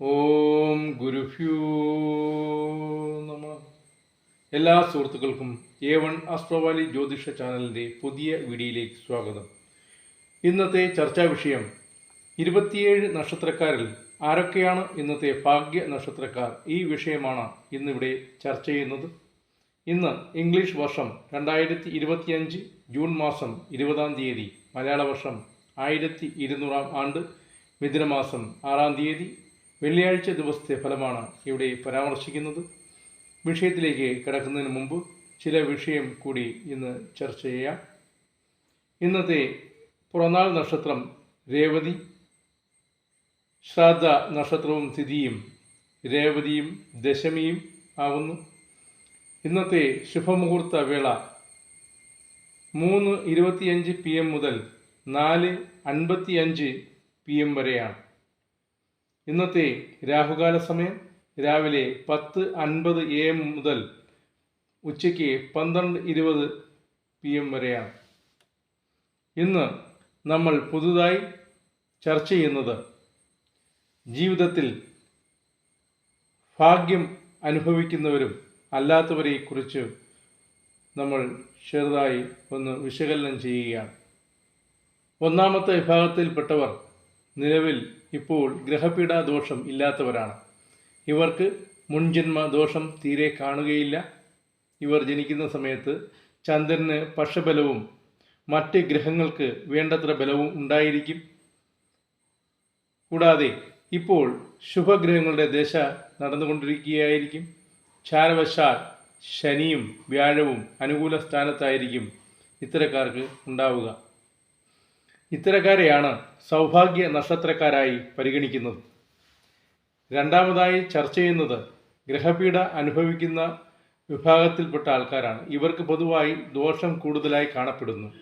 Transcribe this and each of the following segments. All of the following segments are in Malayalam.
ഓം ഗുരുഭ്യോ നമ. എല്ലാ സുഹൃത്തുക്കൾക്കും എ വൺ അസ്ട്രോവാലി ജ്യോതിഷ ചാനലിന്റെ പുതിയ വീഡിയോയിലേക്ക് സ്വാഗതം. ഇന്നത്തെ ചർച്ചാ വിഷയം ഇരുപത്തിയേഴ് നക്ഷത്രക്കാരിൽ ആരൊക്കെയാണ് ഇന്നത്തെ ഭാഗ്യ നക്ഷത്രക്കാർ? ഈ വിഷയമാണ് ഇന്നിവിടെ ചർച്ച ചെയ്യുന്നത്. ഇന്ന് ഇംഗ്ലീഷ് വർഷം രണ്ടായിരത്തി ഇരുപത്തിയഞ്ച് ജൂൺ മാസം ഇരുപതാം തീയതി മലയാള വർഷം ആയിരത്തി ഇരുന്നൂറാം ആണ്ട് മിഥുനമാസം ആറാം തീയതി വെള്ളിയാഴ്ച ദിവസത്തെ ഫലമാണ് ഇവിടെ പരാമർശിക്കുന്നത്. വിഷയത്തിലേക്ക് കിടക്കുന്നതിന് മുമ്പ് ചില വിഷയം കൂടി ഇന്ന് ചർച്ച ചെയ്യാം. ഇന്നത്തെ പുറനാൾ നക്ഷത്രം രേവതി ശ്രാദ്ധ നക്ഷത്രവും തിഥിയും രേവതിയും ദശമിയും ആകുന്നു ഇന്നത്തെ ശുഭമുഹൂർത്ത വേള മൂന്ന് ഇരുപത്തിയഞ്ച് പി എം മുതൽ നാല് അൻപത്തിയഞ്ച് പി എം വരെയാണ്. ഇന്നത്തെ രാഹുകാല സമയം രാവിലെ പത്ത് അൻപത് എ എം മുതൽ ഉച്ചയ്ക്ക് പന്ത്രണ്ട് ഇരുപത് പി എം വരെയാണ്. ഇന്ന് നമ്മൾ പുതുതായി ചർച്ച ചെയ്യുന്നത് ജീവിതത്തിൽ ഭാഗ്യം അനുഭവിക്കുന്നവരും അല്ലാത്തവരെക്കുറിച്ച് നമ്മൾ ചെറുതായി ഒന്ന് വിശകലനം ചെയ്യുകയാണ്. ഒന്നാമത്തെ വിഭാഗത്തിൽപ്പെട്ടവർ നിലവിൽ ഇപ്പോൾ ഗ്രഹപീഡ ദോഷം ഇല്ലാത്തവരാണ്. ഇവർക്ക് മുൻജന്മ ദോഷം തീരെ കാണുകയില്ല. ഇവർ ജനിക്കുന്ന സമയത്ത് ചന്ദ്രന് പക്ഷബലവും മറ്റ് ഗ്രഹങ്ങൾക്ക് വേണ്ടത്ര ബലവും ഉണ്ടായിരിക്കും. കൂടാതെ ഇപ്പോൾ ശുഭഗ്രഹങ്ങളുടെ ദശ നടന്നുകൊണ്ടിരിക്കുകയായിരിക്കും. ചാരവശാൽ ശനിയും വ്യാഴവും അനുകൂല സ്ഥാനത്തായിരിക്കും ഇത്തരക്കാർക്ക് ഉണ്ടാവുക. ഇത്തരക്കാരെയാണ് സൗഭാഗ്യ നക്ഷത്രക്കാരായി പരിഗണിക്കുന്നത്. രണ്ടാമതായി ചർച്ച ചെയ്യുന്നത് ഗ്രഹപീഡ അനുഭവിക്കുന്ന വിഭാഗത്തിൽപ്പെട്ട ആൾക്കാരാണ്. ഇവർക്ക് പൊതുവായി ദോഷം കൂടുതലായി കാണപ്പെടുന്നു.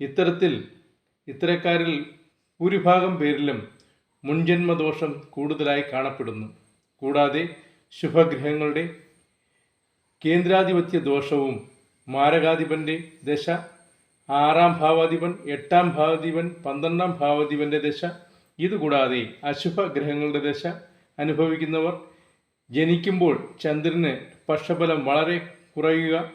ഇത്തരത്തിൽ ഇത്തരക്കാരിൽ ഭൂരിഭാഗം പേരിലും മുൻജന്മദോഷം കൂടുതലായി കാണപ്പെടുന്നു. കൂടാതെ ശുഭഗ്രഹങ്ങളുടെ കേന്ദ്രാധിപത്യ ദോഷവും മാരകാധിപന്റെ ദശ ആറാം ഭാവാധിപൻ എട്ടാം ഭാവാധിപൻ പന്ത്രണ്ടാം ഭാവാധിപന്റെ ദശ. ഇതുകൂടാതെ അശുഭ ഗ്രഹങ്ങളുടെ ദശ അനുഭവിക്കുന്നവർ ജനിക്കുമ്പോൾ ചന്ദ്രന് പക്ഷഫലം വളരെ കുറയുക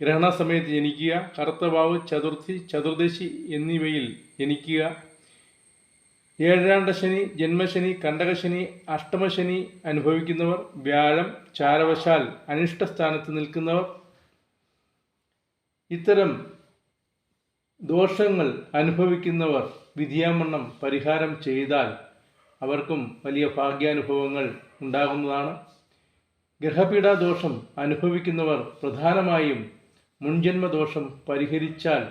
ഗ്രഹണ സമയത്ത് ജനിക്കുക കറുത്തവാവ് ചതുർത്ഥി ചതുർദശി എന്നിവയിൽ ജനിക്കുക. ഏഴാണ്ട ശനി ജന്മശനി കണ്ടകശനി അഷ്ടമശനി അനുഭവിക്കുന്നവർ വ്യാഴം ചാരവശാൽ അനിഷ്ട അനിഷ്ടസ്ഥാനത്ത് നിൽക്കുന്നവർ. ഇത്തരം ദോഷങ്ങൾ അനുഭവിക്കുന്നവർ വിധിയാമണ്ണം പരിഹാരം ചെയ്താൽ അവർക്കും വലിയ ഭാഗ്യാനുഭവങ്ങൾ ഉണ്ടാകുന്നതാണ്. ഗ്രഹപീഡാ ദോഷം അനുഭവിക്കുന്നവർ പ്രധാനമായും മുൻജന്മദോഷം പരിഹരിച്ചാൽ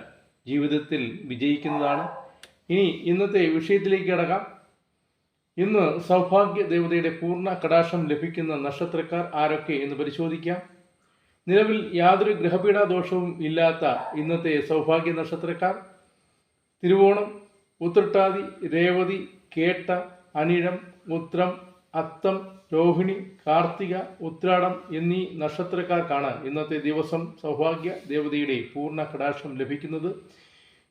ജീവിതത്തിൽ വിജയിക്കുന്നതാണ്. ഇനി ഇന്നത്തെ വിഷയത്തിലേക്ക് കടക്കാം. ഇന്ന് സൗഭാഗ്യ ദേവതയുടെ പൂർണ കടാശം ലഭിക്കുന്ന നക്ഷത്രക്കാർ ആരൊക്കെ എന്ന് പരിശോധിക്കാം. നിലവിൽ യാതൊരു ഗ്രഹപീഡാ ദോഷവും ഇല്ലാത്ത ഇന്നത്തെ സൗഭാഗ്യ നക്ഷത്രക്കാർ. തിരുവോണം ഉത്രട്ടാതി രേവതി കേട്ട അനിഴം ഉത്രം അത്തം രോഹിണി കാർത്തിക ഉത്രാടം എന്നീ നക്ഷത്രക്കാർക്കാണ് ഇന്നത്തെ ദിവസം സൗഭാഗ്യ ദേവതയുടെ പൂർണ കടാക്ഷം ലഭിക്കുന്നത്.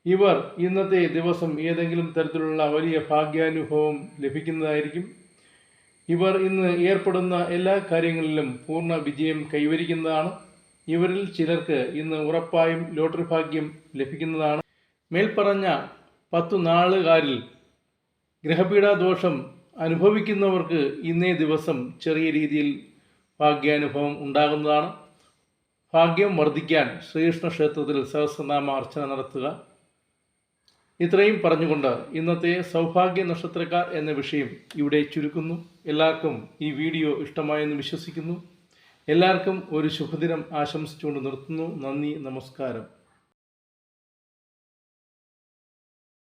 ഇവർ ഇന്നത്തെ ദിവസം ഏതെങ്കിലും തരത്തിലുള്ള വലിയ ഭാഗ്യാനുഭവം ലഭിക്കുന്നതായിരിക്കും. ഇവർ ഇന്ന് ഏർപ്പെടുന്ന എല്ലാ കാര്യങ്ങളിലും പൂർണ വിജയം കൈവരിക്കുന്നതാണ്. ഇവരിൽ ചിലർക്ക് ഇന്ന് ഉറപ്പായും ലോട്ടറി ഭാഗ്യം ലഭിക്കുന്നതാണ്. മേൽപ്പറഞ്ഞ പത്തു നാളുകാരിൽ ഗ്രഹപീഠാദോഷം അനുഭവിക്കുന്നവർക്ക് ഇന്നേ ദിവസം ചെറിയ രീതിയിൽ ഭാഗ്യാനുഭവം ഉണ്ടാകുന്നതാണ്. ഭാഗ്യം വർദ്ധിക്കാൻ ശ്രീകൃഷ്ണ ക്ഷേത്രത്തിൽ സഹസ്രനാമ അർച്ചന നടത്തുക. ഇത്രയും പറഞ്ഞുകൊണ്ട് ഇന്നത്തെ സൗഭാഗ്യ നക്ഷത്രക്കാർ എന്ന വിഷയം ഇവിടെ ചുരുക്കുന്നു. എല്ലാവർക്കും ഈ വീഡിയോ ഇഷ്ടമായെന്ന് വിശ്വസിക്കുന്നു. എല്ലാവർക്കും ഒരു ശുഭദിനം ആശംസിച്ചുകൊണ്ട് നിർത്തുന്നു. നന്ദി നമസ്കാരം.